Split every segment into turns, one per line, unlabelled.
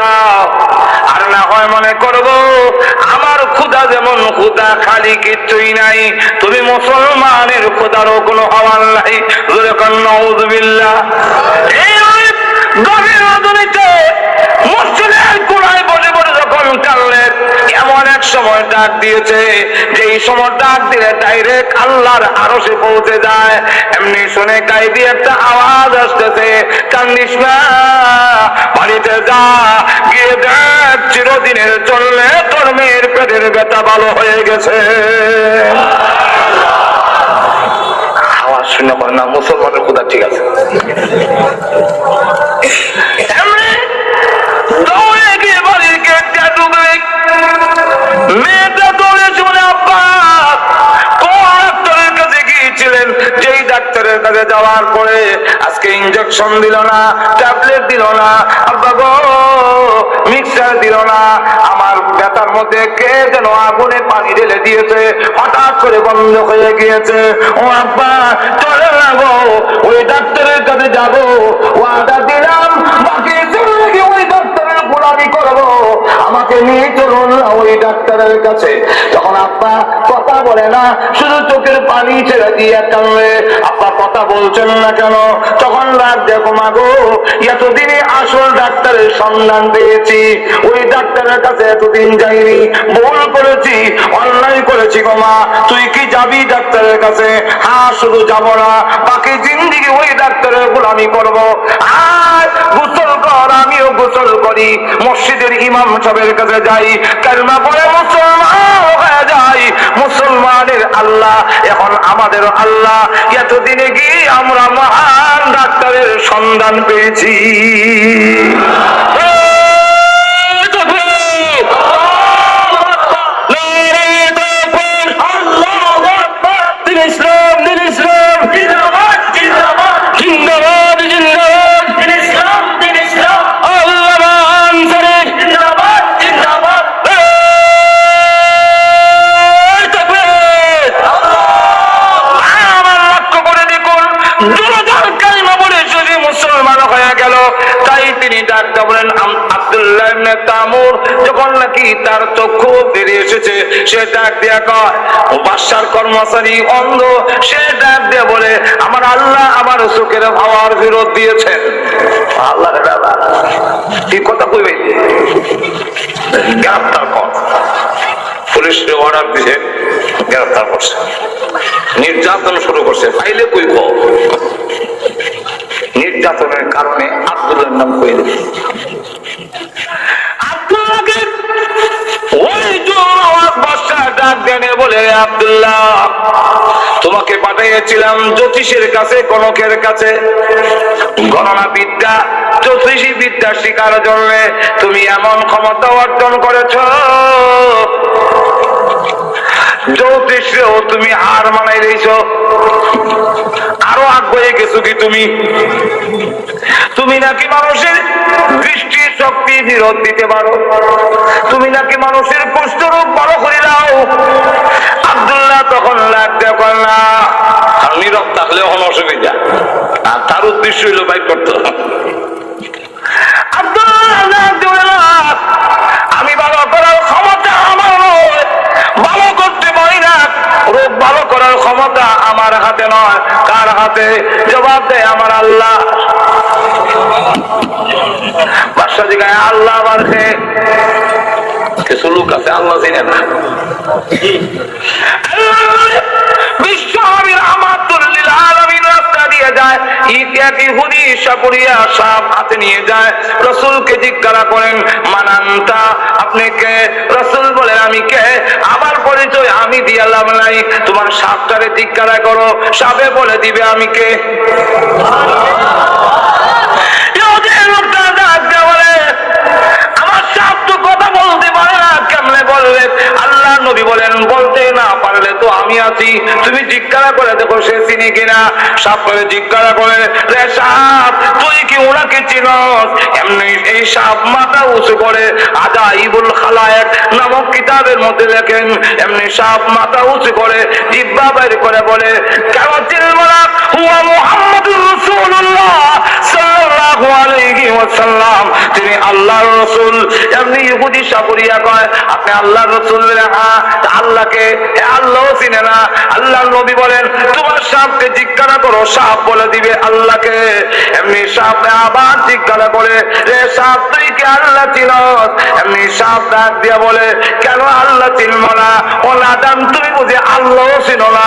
দাও। আর না হয় মনে করব, আমার ক্ষুদা যেমন খুদা খালি কিচ্ছুই নাই। তুমি মুসলমানের ক্ষুদারও কোনো হওয়ার নাই। যেরকম রজনীতে মসজিদের কোনায় বসে বসে যখন কানলেন এমন এক সময় ডাক দিয়েছে যে এই সময় ডাক দিলে ডাইরেক্ট আল্লাহর আরও সে পৌঁছে যায়। এমনি শুনে গাই দিয়ে একটা আওয়াজ আসতেছে, কান্দিস না, বাড়িতে যা, গিয়ে দেখ, চিরদিনের চললে তোর মেয়ের পেটের ব্যথা ভালো হয়ে গেছে। আওয়াজ শুনে না, মুসলমানের কোথা ঠিক আছে। কাছে যাওয়ার পরে আজকে ইঞ্জেকশন দিল না ট্যাবলেট দিল না, আব্বা গো মিক্সার দিল না, আমার ব্যথার মধ্যে কে যেন আগুনে পানি ঢেলে দিয়েছে, হঠাৎ করে বন্ধ হয়ে গিয়েছে। ও আব্বা, চলে গো ওই ডাক্তারের কাছে যাব, ওয়াদা দিলাম, বাকি ওই ডাক্তারের গোলামি করব? আমাকে নিয়ে চলুন ওই ডাক্তারের কাছে। যখন আপা কথা বলে না, শুধু চোখের পানি ছেড়ে দিয়ে কানলে আপা কথা বলছেন না কেন? তখন রাত দেখো মাগো এতদিনে আসল ডাক্তারের সন্ধান পেয়েছি। ওই ডাক্তারের কাছে এতদিন যাইনি। ভুল করেছি, অন্যায় করেছি গো মা। তুই কি যাবি ডাক্তারের কাছে? হ্যাঁ শুধু যাব না। বাকি জিন্দিগি ওই ডাক্তারের গোলামি করব। আর গোসল কর, মসজিদের ইমাম সাহেবের কাছে যাই কালমা পরে মুসলমান হয়ে যাই। মুসলমানের আল্লাহ, এখন আমাদের আল্লাহ। এতদিনে গিয়ে আমরা মহান ডাক্তারের সন্ধান পেয়েছি? যখন নাকি তার চক্ষু বেরিয়ে এসেছে, সে ডাক কয় কর্মচারী, অন্ধ। সে ডাক দিয়ে বলে, আমার আল্লাহ আমার চোখের দিয়েছেন। আল্লাহ কথা কইবে? গ্রেফতার কর। অর্ডার দিছে, গ্রেফতার করছে। নির্যাতন শুরু করছে। ফাইলে কইব। নির্যাতনের কারণে আব্দুল্লাহর নাম কইল। আব্দুল্লাহকে ওই তোমাকে পাঠিয়েছিলাম জ্যোতিষের কাছে, কনকের কাছে। শিকার জন্য তুমি এমন ক্ষমতা অর্জন করেছ। জ্যোতিষেও তুমি আর মানাই দিয়েছ আরও আগ্রহে গেছো কি তুমি? তুমি নাকি মানুষের দৃষ্টি শক্তি ফিরত দিতে পারো? তুমি নাকি মানুষের কুষ্ঠরূপ বড় করে দাও? আব্দুল্লাহ তখন লাগ দেখল না নীরব থাকলে কোনো অসুবিধা। আর তার উদ্দেশ্য হইল বাইক করতে। আব্দুল্লাহ লাগ দিল না। আমি ভালো করার ক্ষমতা আমার নয় ভালো করতে পারি না রোগ ভালো করার ক্ষমতা আমার হাতে নয়। কার হাতে? জবাব দেয় আমার আল্লাহ। আল্লাহ কিছু লোক আছে, আল্লাহ চিনেন না। বিশ্ব আমি আমার দিয়ে যায় ইত্যাদি হুদি সাপুরিয়া সাপ হাতে নিয়ে যায়। রসুলকে জিজ্ঞাসা করেন, মানান্তা, আপনি কে? রসুল বলেন আমি কে? আবার পরিচয় আমি দিয়ালাম নাই। তোমার সাপটারে জিজ্ঞাসা করো, সাপে বলে দিবে আমি কে? আছি তুমি জিজ্ঞাসা করে দেখো সে চিনি কিনা। সাপ করে জিজ্ঞাসা করে, রে সাপ, তুই কি ওনাকে চিনস? এমনি এই সাপ মাথা উঁচু করে আজা ইবুল খালায়েক নামক কিতাবের মধ্যে লেখেন। এমনি সাপ মাথা উঁচু করে জিব্বা বাইর করে বলে, কেন চিনব না? হুয়া মুহাম্মাদুর রাসূলুল্লাহ সাল্লাল্লাহু আলাইহি ওয়াসাল্লাম। তিনি আল্লাহর রাসূল। এমনি ইহুদি সাবরিয়া কয়, আপনি আল্লাহর রাসূল হ্যাঁ আল্লাহকে আল্লাহ চিনে না। আল্লাহর নবী বলেন, তোমার সাপকে জিজ্ঞাসা করো, সাপ বলে দিবে আল্লাহকে। এমনি সাপ আবার জিজ্ঞাসা করে রে সাপ, তুই কি আল্লাহ চিনস? এমনি সাপ ডাক দিয়া বলে, কেন আল্লাহ চিনব না? ও লাদাম তুমি বুঝে আল্লাহ চিনো না?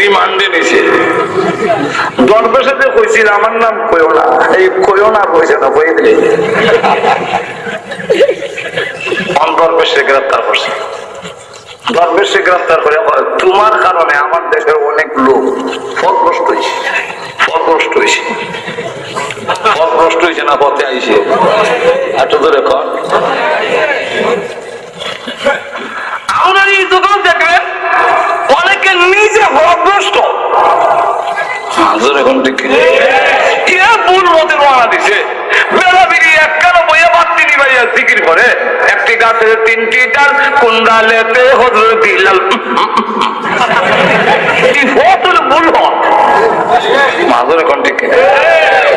রিমান্ডে নিছে। দরবেশে কইছিল আমার নাম কইও না। এই কইও না কইছে না বই দিলে। দরবেশে গ্রেফতার করছে? দরবেশে গ্রেফতার করে তোমার কারণে আমার দেশের অনেক লোক ফলগ্রস্ত হয়েছে ফলগ্রস্ত হয়েছে ফলগ্রস্ত হয়েছে না, পথে আইছে। এত ধরে কর। আপনার এই দোকান নিজে হাজর এখন ঠিক কে ভুল মতে রওনা দিছে? বেলা বেরিয়ে একখানা বইয়া বাত্তি নিবাইয়া জিকির করে। একটি গাছের তিনটি ডাল কুন্ডালেতে হজর দিলাল। ভুল হন মাঝরে কোন ঠিক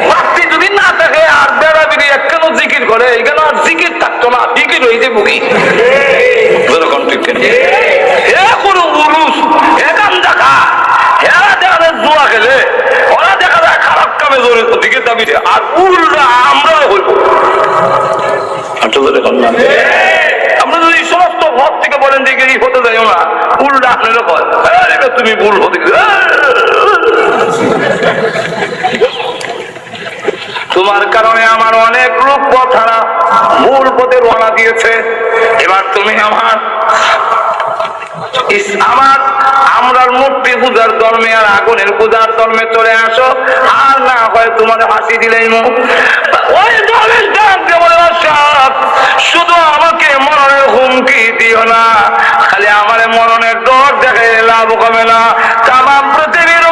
বাত্তি যদি না থাকে আর বেড়া বেরিয়ে একখানা জিকির করে এখানে আর জিকির থাকতো না জিকির হইতে বুকি কোন ঠিক কোনো এখান দেখা ওরা দেখা যায় খারাপ কামে দিকে দাবি আর উল্টা হইব আমরা যদি সমস্ত থেকে বলেন যে এই হতে যাইও না। উল্টা আপনারা কয় এটা তুমি ভুল হতে তোমার কারণে আমার অনেক লোক পথারা ভুল পথে রওনা দিয়েছে। এবার তুমি আমার আমার মূর্তি পূজার ধর্মে আর আগুনের পূজার ধর্মে চলে আসো। আর না হয় তোমার হাসি দিলেই ওই শুধু আমাকে মরণের হুমকি দিও না। খালি আমার মরণের ডর দেখে লাভ কমে না। তাম পৃথিবীর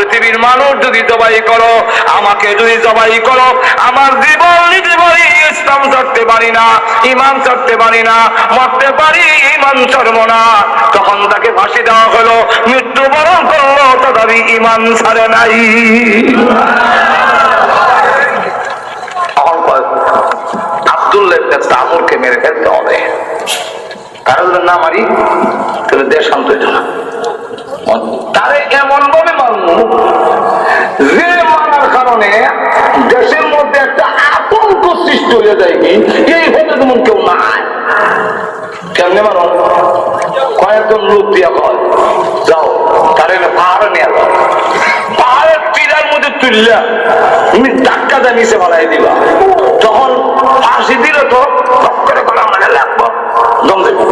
পৃথিবীর মানুষ যদি জবাই করো আমাকে যদি জবাই করো আমার জীবন নিতে পারি ইসলাম ছাড়তে পারি না ইমান ছাড়তে পারি না মরতে পারি ইমান ছাড়ব না। তখন তাকে ফাঁসি দেওয়া হলো মৃত্যুবরণ করল তথাপি ইমান ছাড়ে নাই। তখন কয়, আব্দুল্লাহ ইবনে তামুরকে মেরে ফেলতে হবে। তারা যদি না মারি তাহলে দেশ শান্ত হইত না তারে এমন মারবো মারার কারণে দেশের মধ্যে একটা আতঙ্ক সৃষ্টি হয়ে যায় কি? এই হতে কেউ নাই। কেমনে মানো? কয়েকজন লোক দিয়া কয়, যাও, তারে পাহাড়ে নিয়ে যাও। পাহাড়ের টিলার মধ্যে তুললা তুমি ধাক্কা যা নিচে বানাই দিবা। তখন ফাঁসি দিলে তো করে গলা মানে লাগবো। দম দেবে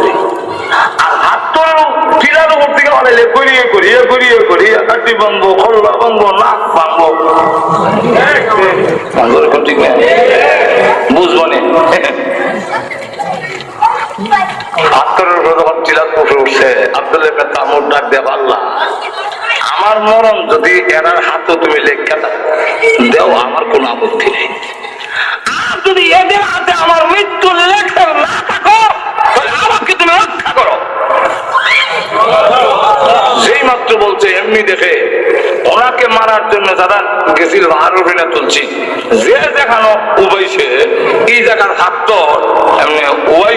বানাইলে গড়িয়ে গড়িয়ে গড়িয়ে গড়িয়ে হাঁটি ভাঙবো খল্লা ভাঙবো নাক ভাঙবো ভাঙবো ঠিক না বুঝব নে। আত্মরের উপর যখন চিলাত বসে উঠছে। আব্দুল তামুর ডাক দেব আল্লাহ আমার মরণ যদি এনার হাতও তুমি লেখা দেও আমার কোনো আপত্তি নেই। আর যদি এদের হাতে আমার মৃত্যু লেখা না থাকো তাহলে আমাকে তুমি রক্ষা করো। যেই মাত্র বলছে, এমনি দেখে ওনাকে মারার জন্য যারা গেছিল আরোহীরা তুলছি। যে দেখানো উবাইছে এই জায়গার হাত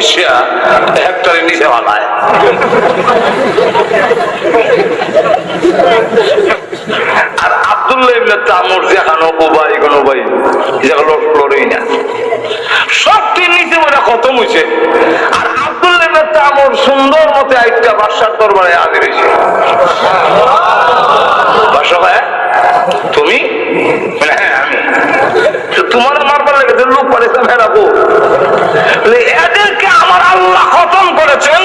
মিশিয়া হেক্টরে নিচে আর আব্দুল্লাহ ইবনে ভাই কোনো লড়েই না। সবটি নিচে মনে খতম হয়েছে আর ইবনে তামুর সুন্দর মতে আইটা বাদশার দরবারে আগে তুমি? হ্যাঁ তোমার মারবার লেগেছে লোক পারিতাম হেরাবো এদেরকে আমার আল্লাহ খতম করেছেন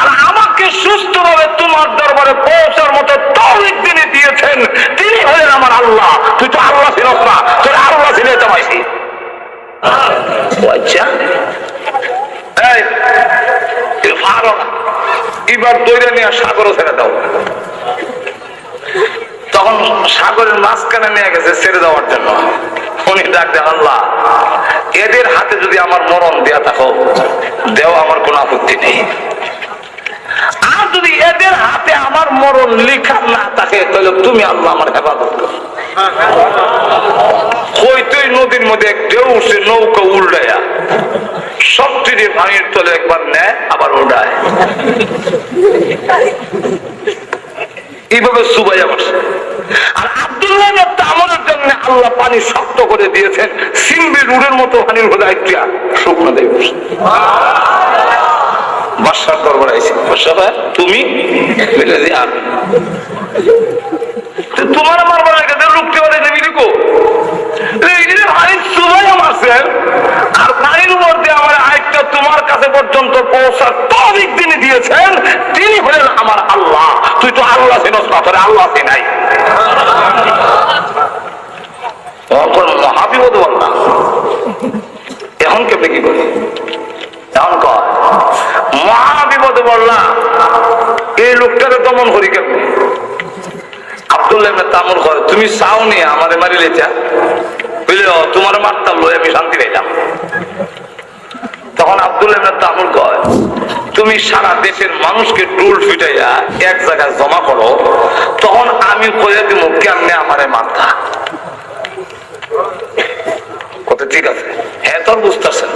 আর আমাকে সুস্থভাবে তোমার দরবারে পৌঁছার মতো তৌফিক তিনি দিয়েছেন। তিনি হলেন আমার আল্লাহ। তুই তো আল্লাহ ছিল না। তোর আল্লাহ ছিল এটা পাইছি আচ্ছা এই, এ ভালো না। এবার দৈরা নিয়ে সাগরও ছেড়ে দাও। তখন সাগরের মাঝখানে নিয়ে গেছে, ছেড়ে দেওয়ার জন্য। উনি ডাক আল্লাহ, এদের হাতে যদি আমার মরণ দেয়া থাকো দেও আমার কোনো আপত্তি নেই। আর যদি এদের হাতে আমার মরণ লিখা না থাকে, তাহলে তুমি আল্লাহ আমার হেফাজত করো। হইতই নদীর মধ্যে ঢেউ উঠছে নৌকা উল্টায়া সবটিরে পানির তলে একবার নেয়, আবার উল্টায় এইভাবে সুবাইয়া বসে। আর আব্দুল্লাহ ইবনে জন্য আল্লাহ পানি শক্ত করে দিয়েছেন সিম্বি রুড়ের মতো পানির হলে একটা শুকনো দেয় বসে। বাসার দরবার তুমি? তোমার আমার বলে গেছে লুকতে পারে দেবি লিখো আর পানির মধ্যে আমার আয়টা তোমার কাছে পর্যন্ত পৌঁছার তিনি দিয়েছেন, তিনি হলেন আমার আল্লাহ। তুই তো আল্লাহ চিনস না, তোর আল্লাহ চিনাই। মহাবিপদ এখন কেমনি কি করি এখন কয়, মহাবিপদ বললা এই লোকটাকে দমন করি কেমনি আব্দুল্লাহ তামুর তুমি চাও নি আমারে মারি লেচা তোমার আমি শান্তি তখন ইবনে কয়, তুমি সারা দেশের মানুষকে ফিটাইয়া এক জায়গায় জমা করো, তখন আমি কয়ে দিব কেমনে ঠিক আছে? হ্যাঁ তোর বুঝতেছে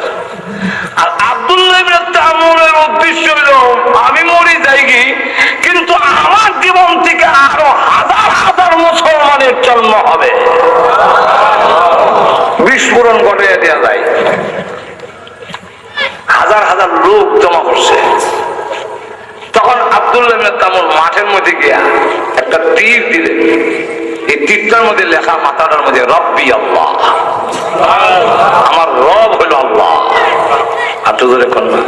আর আব্দুল্লাহ উদ্দেশ্য আমি মরি যাই কি কিন্তু আমার জীবন থেকে আরও হাজার হাজার মুসলমানের জন্ম হবে। বিস্ফোরণ ঘটে দেওয়া যায়। হাজার হাজার লোক জমা করছে তখন আব্দুল্লাহ তামুর মাঠের মধ্যে গিয়া একটা তীর দিলেন। এই তীরটার মধ্যে লেখা, মাথাটার মধ্যে, রব্বি আল্লাহ। আমার রব হইল আল্লাহ। আর তো ধরে কন্যা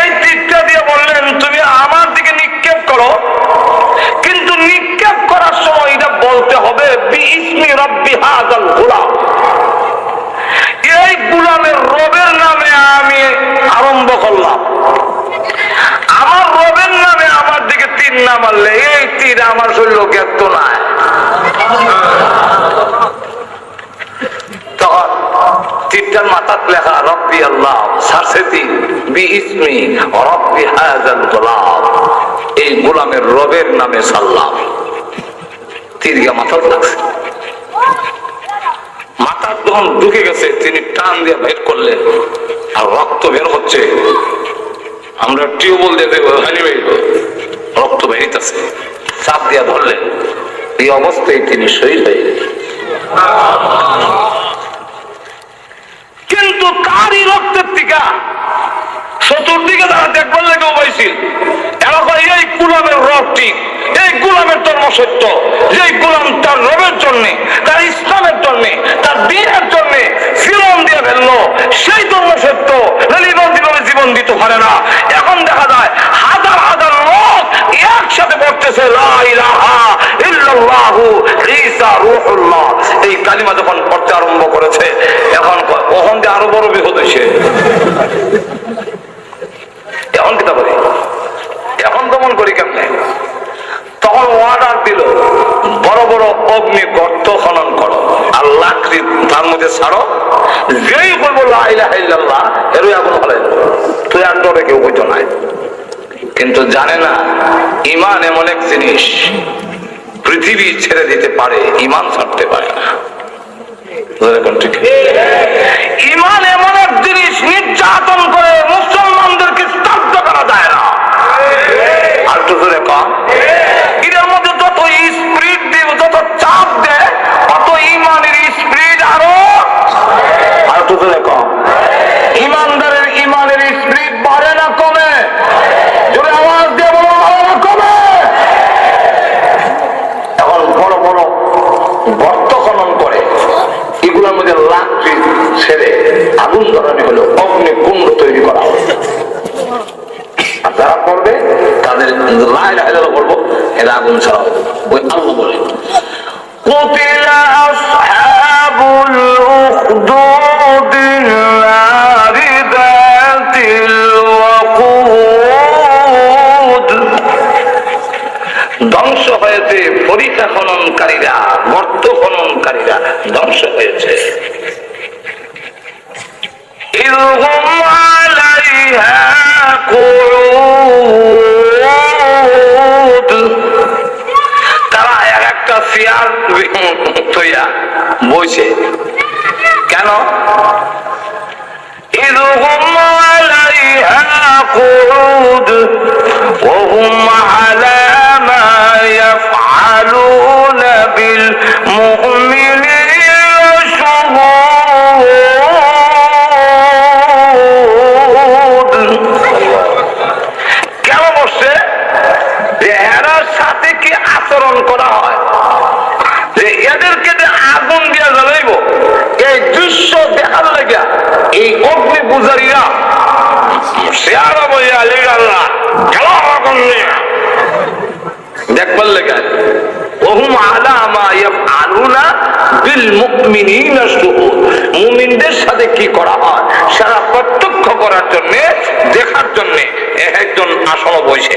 এই তীরটা দিয়ে বললেন তুমি আমার দিকে নিক্ষেপ করো। কিন্তু নিক্ষেপ করার সময় এটা বলতে হবে এই গুলামের রবের নামে আমি আরম্ভ করলাম। আমার রবের নামে আমার দিকে তীর না মারলে এই তীর আমার শরীর জ্ঞাত নাই তখন লেখা রব্বি আল্লাহ সারসেতি বি ইসমি রব্বি হাজাল গোলাম। এই গোলামের রবের নামে সাল্লাম তীর গিয়া মাথার লাগছে মাথার যখন ঢুকে গেছে, তিনি টান দিয়ে বের করলেন আর রক্ত বের হচ্ছে। আমরা টিউবওয়েল দিয়ে দেবো হানি বেরব রক্ত বেরিতেছে। চাপ দিয়া ধরলেন। এই অবস্থায় তিনি শহীদ হয়ে কিন্তু তারই রক্তের টিকা চতুর্দিকে তারা দেখবার লেগে পাইছিল এরকম এই গুলামের ঠিক, এই গুলামের ধর্ম সত্য যে গুলাম তার রবের জন্য, তার ইসলামের জন্য, তার দিনের জন্য জীবন দিয়ে ফেলল, সেই ধর্ম সত্য জীবনে জীবন দিতে পারে না। এখন দেখা যায়, হাজার হাজার লোক একসাথে পড়তেছে এই কালিমা যখন পড়তে আরম্ভ করেছে, এখন ওখান দিয়ে আরও বড় বিপদ হয়েছে এখন কিতা করি এখন দমন করি কেমনে? তখন অর্ডার দিল, বড় বড় অগ্নি গর্ত খনন করো, আর লাকড়ি তার মধ্যে ছাড়ো। যেই বলব লাইল্লাহ এরই আগুন হলে তুই আর ডরে কেউ হইতো নাই কিন্তু জানে না ইমান এমন এক জিনিস, পৃথিবী ছেড়ে দিতে পারে ইমান ছাড়তে পারে না। ইমান এমন এক জিনিস নির্যাত একটু যায় না করবে তাদের লাই লাই করবো এরা আগুন ছাড়া হবে ওই আল্লাহ বলে قتل أصحاب الأخدود النار ذات الوقود ধ্বংস হয়েছে পরীক্ষা খননকারীরা গর্ত খননকারীরা ধ্বংস হয়েছে إذ هم عليها قعود তারা এক একটা চেয়ার তৈয়া বইছে কেন إذ هم عليها قعود وهم على এই দৃশ্য দেখার লেগে এই অগ্নি পূজারীরা দেখবার লেগে, ওহুম আলা মা ইয়াফআলুনা বিল মুমিনিনা শুহুদ মুমিনদের সাথে কি করা হয়? সারা প্রত্যক্ষ করার জন্য, দেখার জন্য একজন আসন বসে।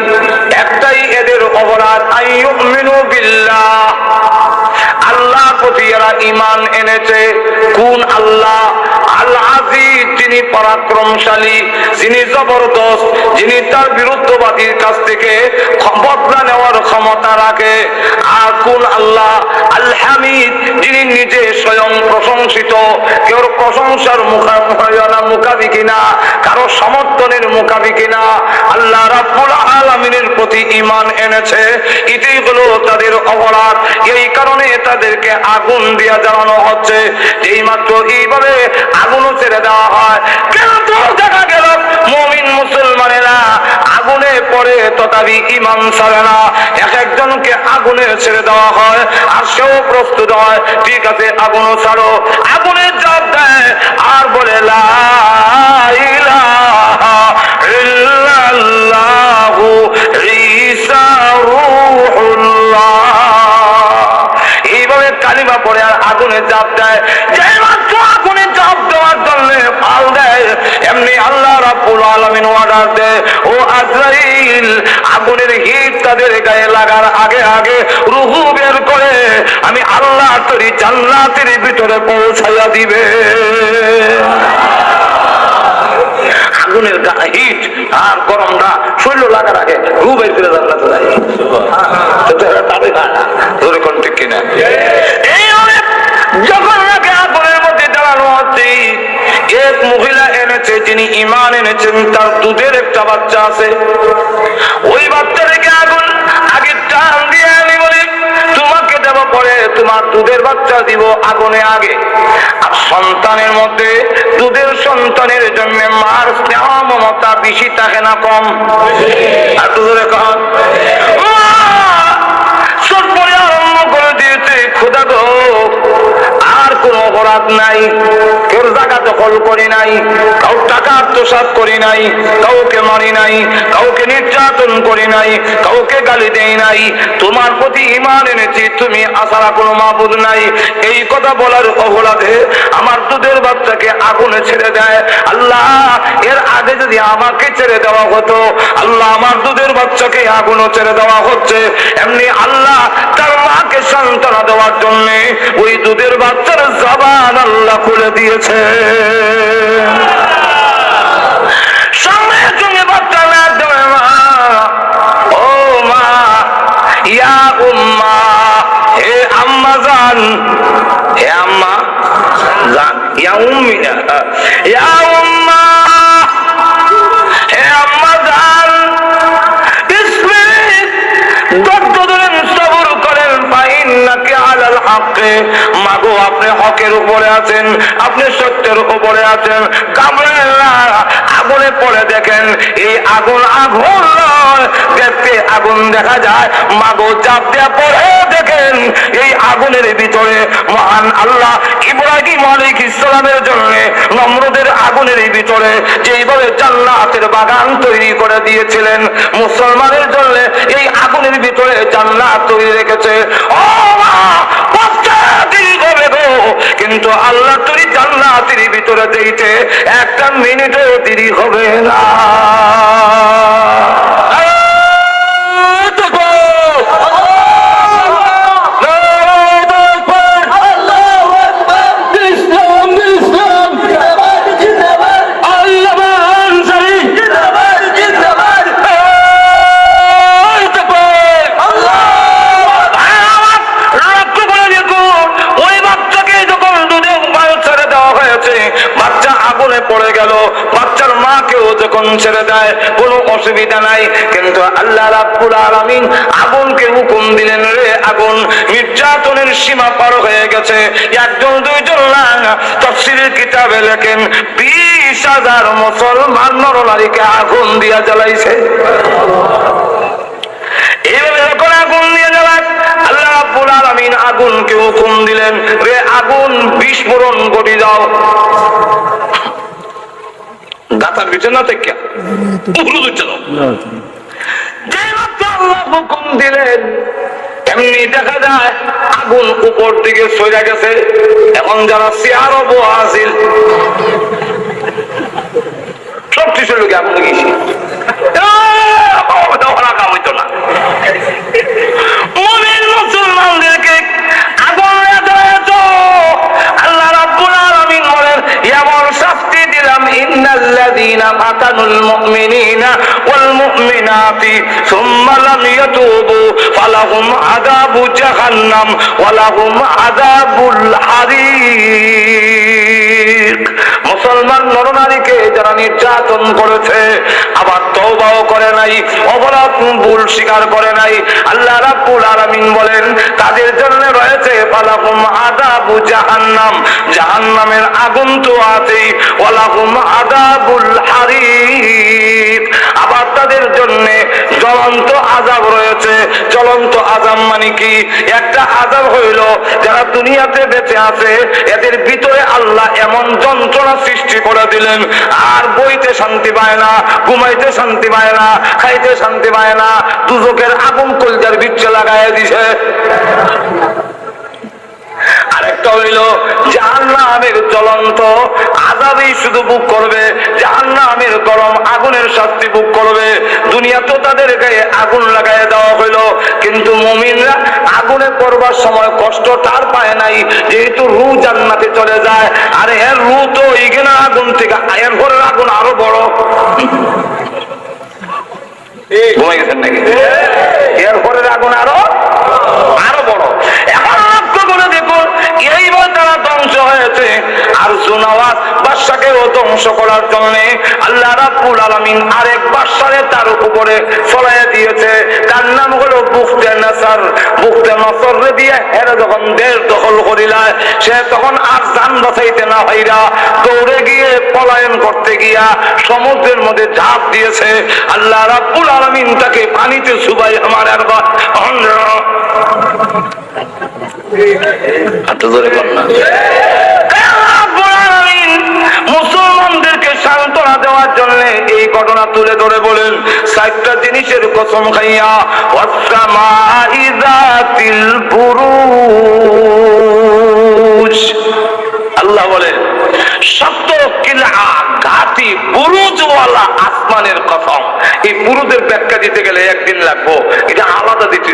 আল্লাহ প্রতি এরা ইমান এনেছে, কোন আল্লাহ? যিনি পরাক্রমশালী, যিনি জবরদস্ত, যিনি তার বিরুদ্ধবাদীর কাছ থেকে বদলা নেওয়ার ক্ষমতা রাখে। কোন আল্লাহ আল হামিদ যিনি নিজে স্বয়ং প্রশংসিত। কেউ প্রশংসার কারও সমর্থনের আল্লাহ রাব্বুল আলামিনের প্রতি ঈমান এনেছে। এটাই হলো তাদের অপরাধ। এই কারণে তাদেরকে আগুন দিয়া জ্বালানো হচ্ছে। এই মাত্র এইভাবে আগুনও ছেড়ে দেওয়া হয়। কিন্তু দেখা গেল? মমিন মুসলমানেরা পড়ে, তথাপি ইমান ছাড়ে না। এক একজনকে আগুনে ছেড়ে দেওয়া হয়, আর সেও প্রস্তুত হয়, ঠিক আছে, আগুনও ছাড়ো। আগুনে জব দেয়, আর বলে এইভাবে কালিমা পড়ে, আর আগুনে চাপ দেয়। যে আগুনে চাপ দেওয়ার জন্য পাল দেয়, এমনি আল্লাহ রাব্বুল আলামিন অর্ডার দেয়। ও আগুনের হিট তাদের গায়ে লাগার আগে আগে রুহু বের করে আমি আল্লাহ তরি জান্নাতের ভিতরে পৌঁছাইয়া দিবে। আগুনের হিট, আর গরমটা শরীর লাগার আগে রু বের করে জান্নাতে দাবি হয় ধরে কোন ঠিক কিনা? আগুনের মধ্যে দাঁড়ানো হচ্ছে এক মহিলা এনেছে যিনি ইমান এনেছেন, তার দুধের একটা বাচ্চা আছে। ওই বাচ্চাটাকে আগুন, আগে টান দিয়ে আমি বলি, তোমাকে দেব পরে, তোমার দুধের বাচ্চা দিব আগুনে আগে। আর সন্তানের মধ্যে, দুধের সন্তানের জন্য মার স্নেহ মমতা বেশি থাকে না কম। আর কম সব আরম্ভ করে দিয়েছে, খোদা গো। অপরাধ নাই, কেউ জায়গা দখল করি নাই, কাউ টাকা আত্মসাত করি নাই, কাউকে মারি নাই, কাউকে নির্যাতন করি নাই, কাউকে গালি দেই নাই। তোমার প্রতি ইমান এনেছি তুমি আসারা কোনো মাবুদ নাই। এই কথা বলার অপরাধে আমার দুধের বাচ্চাকে আগুনে ছেড়ে দেয়। আল্লাহ, এর আগে যদি আমাকে ছেড়ে দেওয়া হতো, আল্লাহ আমার দুধের বাচ্চাকে আগুনও ছেড়ে দেওয়া হচ্ছে। এমনি আল্লাহ তার মাকে সান্ত্বনা দেওয়ার জন্য ওই দুধের বাচ্চার জবান আল্লাহ খুলে দিয়েছে। সঙ্গে সঙ্গে বাচ্চা না দেবে ও মা, ইয়া উম্মা আম্মা জান হে আম্মা জান ইয়া উম্মি ইয়া হাক্কে মাগো, আপনি হকের উপরে আছেন, আপনি সত্যের উপরে আছেন। আগুনে পড়ে দেখেন, এই আগুন আগুন দেখতে আগুন দেখা যায়। মাগো, চাপ দেওয়া পড়ে দেখেন, এই আগুনের ভিতরে মহান আল্লাহ ইব্রাহিম আলাইহ ইসলামের জন্য নম্রদের আগুনের ভিতরে যেইভাবে জান্নাতের বাগান তৈরি করে দিয়েছিলেন, মুসলমানের জন্য এই আগুনের ভিতরে জান্নাত তৈরি রেখেছে। ও মা হবে কিন্তু আল্লাহ তুই জান্নাতের ভিতরে দিতে একটা মিনিটও দেরি হবে না। যখন ছেড়ে দেয়, কোনো অসুবিধা নাই। কিন্তু আল্লাহ রাব্বুল আলামিন আগুনকে হুকুম দিলেন রে আগুন, নির্যাতনের সীমা পার হয়ে গেছে। একজন, দুইজন না, তফসিলের কিতাবে লেখেন, বিশ হাজার মুসলমান নরনারীকে আগুন দিয়া জ্বালাইছে। আগুন আগুনকে হুকুম দিলেন, রে আগুন, বিস্ফোরণ ঘটি দাও। দাতার পিছনে না থেকে? আল্লাহ হুকুম দিলেন এমনি দেখা যায় আগুন উপর দিকে গেছে। এখন যারা চেয়ার সব কিছু লোকে আগুন গেছি ইন্নাল্লাযীনা ফাতানুল মুমিনিনা ওয়াল মুমিনাতি সুম্মা লাম ইয়াতুবু ফালাহুম আযাবু জাহান্নাম ওয়া লাহুম আযাবুল হারিক মুসলমান নরনারীকে যারা নির্যাতন করেছে, আবার তওবাও করে নাই অপরাধ ভুল স্বীকার করে নাই। আল্লাহ রাব্বুল আলামিন বলেন, তাদের জন্য রয়েছে ফালাহুম আযাবু জাহান্নাম। জাহান্নামের আগুন তো আছেই, ওয়ালাহুম আযাবুল হারিক আবার তাদের জন্য জ্বলন্ত আযাব রয়েছে। জ্বলন্ত আযাব মানে কি? একটা আযাব হইল, যারা দুনিয়াতে বেঁচে আছে, এদের ভিতরে আল্লাহ এমন যন্ত্রণা সৃষ্টি করে দিলেন। আর বইতে শান্তি পায় না, ঘুমাইতে শান্তি পায় না, খাইতে শান্তি পায় না দুজকের আগুন কলজার বিচ্ছে লাগাই দিছে। আরেকটা হইল জাহান্নামের জ্বলন্ত আজাবই শুধু বুক করবে জাহান্নামের গরম আগুনের শাস্তি বুক করবে। দুনিয়া তো তাদের গায়ে আগুন লাগাই দেওয়া হইল কিন্তু মুমিনরা আগুনে পড়বার সময় কষ্ট তার পায় নাই যেহেতু রু জান্নাতে চলে যায়। আর এর রু তো এইখানে আগুন থেকে এর ঘরের আগুন আরও বড়। ঘুমাই গেছেন নাকি? এর ঘরের আগুন আরও আরও বড়। এইবার তারা ধ্বংস হয়েছে। আর জুনাওয়াত বাদশাকেও ধ্বংস করার জন্য আল্লাহ রাব্বুল আলামিন আরেক বাদশারে তার উপরে ফলাইয়া দিয়েছে। তার নাম হলো বুখতে নাসার। বুখতে নসর দিয়ে হেরে যখন দেশ দখল করিলায় সে তখন আর যান বাঁচাইতে না হইরা দৌড়ে গিয়ে পলায়ন করতে গিয়া সমুদ্রের মধ্যে ঝাঁপ দিয়েছে। আল্লাহ রাব্বুল আলামিন তাকে পানিতে সুবাই আমার আর হাতে ধরে দেওয়ার জন্য এই ঘটনা তুলে ধরে বলেন চারটা জিনিসের কসম খাইয়া ওয়াসামাইযাতিল বুরুজ। আল্লাহ বলেন সত্য বুরুজওয়ালা আসমানের কসম। এই ব্যাখ্যা দিতে গেলে একদিন লাগবো, এটা আলাদা দিতে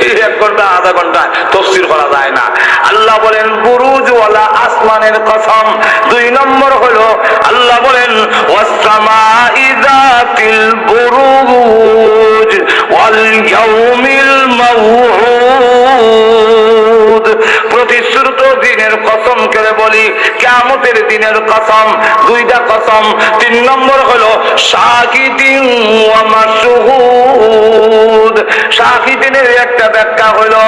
এক ঘণ্টা, আধা ঘণ্টা তফসির করা যায় না। আল্লাহ বলেন বুরুজ ওয়ালা আসমানের কসম। দুই নম্বর হলো, আল্লাহ বলেন ওয়াসসামা ইযাতিল বলি কিয়ামতের দিনের কসম, দুইটা কসম। তিন নম্বর হলো শাকিদিনের একটা ব্যাখ্যা হলো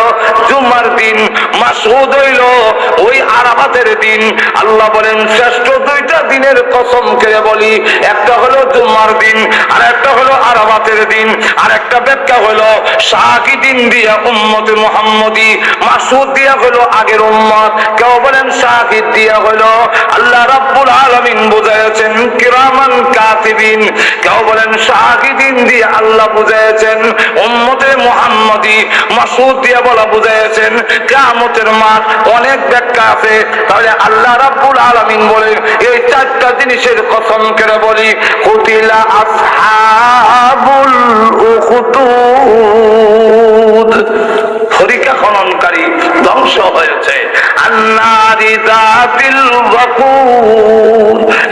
জুমার দিন মাসহুদ হইল ওই দিন। আল্লাহ বলেন, শ্রেষ্ঠ দুইটা দিনের কসম বলি। একটা হলো জুমার দিন, আর একটা হলো আরাফাতের দিন। আর একটা ব্যাখ্যা হলো শাকিদিন দিয়া উম্মতে মুহাম্মদি মাসুদ দিয়া হলো আগের উম্মত। কেউ বলেন শাহিদ দিয়া হলো আল্লাহ রাব্বুল আলামিন বুঝাইছেন কিরামান কাতিবিন কেউ বলেন শাহিদিন দিয়ে আল্লাহ বুঝাইছেন উম্মতে মুহাম্মদি মাসুদ দিয়া বলা বুঝাইছেন কিয়ামতের মাঠ অনেক ব্যাখ্যা আছে। তাহলে আল্লাহ রাব্বুল আলামিন বলেন এই চারটা জিনিসের কসম করে বলি? কুতিলা আসহাবুল উখদুদ। হরিকা খননকারী ধ্বংস হয়েছে।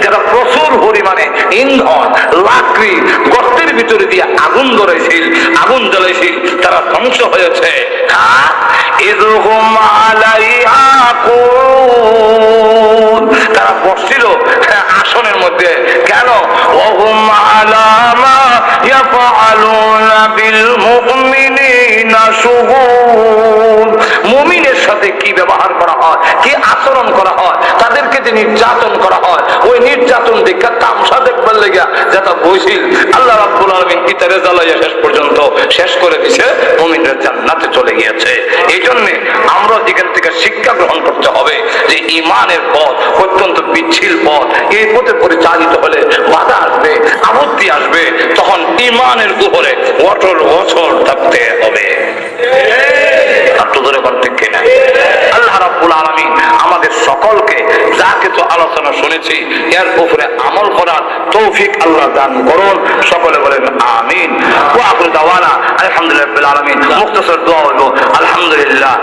যারা প্রচুর পরিমাণে ইন্ধন লাকড়ি গর্তের ভিতরে দিয়ে আগুন ধরেছিল আগুন জ্বলেছিল তারা ধ্বংস হয়েছে। হ্যাঁ ইদহুম আলাইহা তারা বসছিল হ্যাঁ, আসনের মধ্যে। কেন? ওহুম আলামা ইয়াফআলুনা বিল মুমিনিনা শুহুদ মুমিনের সাথে কি ব্যবহার করা হয়, কি আচরণ করা হয়, তাদেরকে যে নির্যাতন করা হয়, ওই নির্যাতন দেখা তামসা দেখবার লেগা যেটা বইছিল আল্লাহ রাব্বুল আলামিন ইতারে জ্বালাইয়া শেষ পর্যন্ত শেষ করে দিছে? মুমিনরা জান্নাতে চলে গিয়েছে। এই জন্যে আমরা এখান থেকে শিক্ষা গ্রহণ করতে হবে যে ইমানের পথ অত্যন্ত বিচ্ছিল পথ। এই পথে পরিচালিত হলে বাধা আসবে, আপত্তি আসবে। তখন ইমানের উপরে অটল অচল থাকতে হবে। রাব্বুল আলামিন আমাদের সকলকে যা কিছু আলোচনা শুনেছি এর উপরে আমল করার তৌফিক আল্লাহ দান করুন সকলে বলেন আমিন ওয়া আখিরু দাওয়ানা আলহামদুলিল্লাহ রাব্বিল আলামিন মুখতাসার দোয়া হলো আলহামদুলিল্লাহ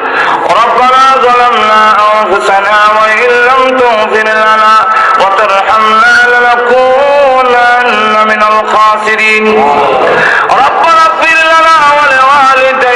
ربنا ظلمنا أنفسنا وإن لم تغفر لنا وترحمنا لنكونن من الخاسرين ربنا اغفر لنا ولوالدينا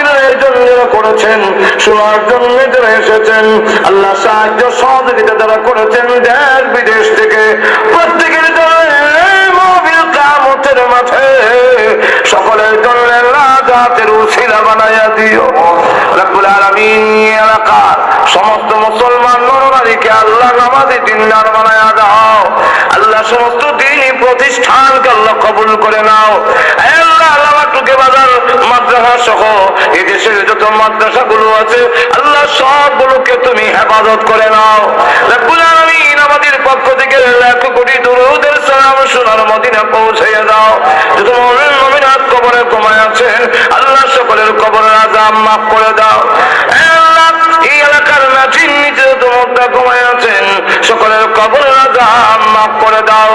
মাহফিলের জন্য করেছেন, শোনার জন্য যারা এসেছেন, আল্লাহ সাহায্য সহযোগিতা যারা করেছেন দেশ বিদেশ থেকে, প্রত্যেকের জন্য কিয়ামতের মাঠে সকলের জন্য রাজাতের উসিলা বানাইয়া দিও। আলামিন এলাকার সমস্ত মুসলমান নরনারীকে আল্লাহ নামাজে দিনদার বানায়া দাও। আল্লাহ সমস্ত দিনই প্রতিষ্ঠানকে আল্লাহ কবুল করে নাও। আল্লাহ আল্লাহ টুকে বাজার, মাদ্রাসা সহ এই দেশের যত মাদ্রাসা গুলো আছে, আল্লাহ সবগুলোকে তুমি হেফাজত করে নাও। রব্বুল আলামিন আমাদের পক্ষ থেকে লাখ কোটি সালাম সোনার মদিনা পৌঁছাইয়া দাও যত মুমিন মুমিনাত কবরে ঘুমায় আছেন আল্লাহ সকলের কবরের আযাব মাফ করে দাও। এই এলাকার মাটির নিচে তোমার ঘুমায় আছেন, সকলের কবরের আযাব মাফ করে দাও।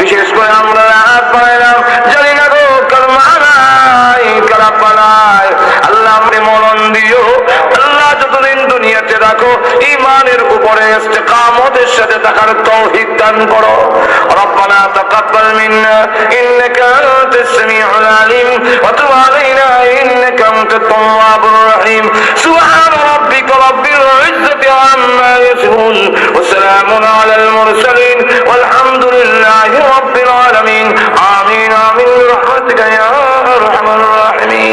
বিশেষ করে আমরা রাত পাইলাম জানি না গো কারমানাই কারাপানাই আল্লাহ আপনি মরণ দিও, আল্লাহ দুনিয়াতে রাখো ইমানের উপরে ইস্তেকামতের সাথে থাকার তৌফিক দান করো ربنا تقبل منا انك انت السميع العليم وتب علينا انك انت التواب الرحيم سبحان ربك رب العزه عما يصفون وسلام على المرسلين والحمد لله رب العالمين امين امين برحمتك يا ارحم الراحمين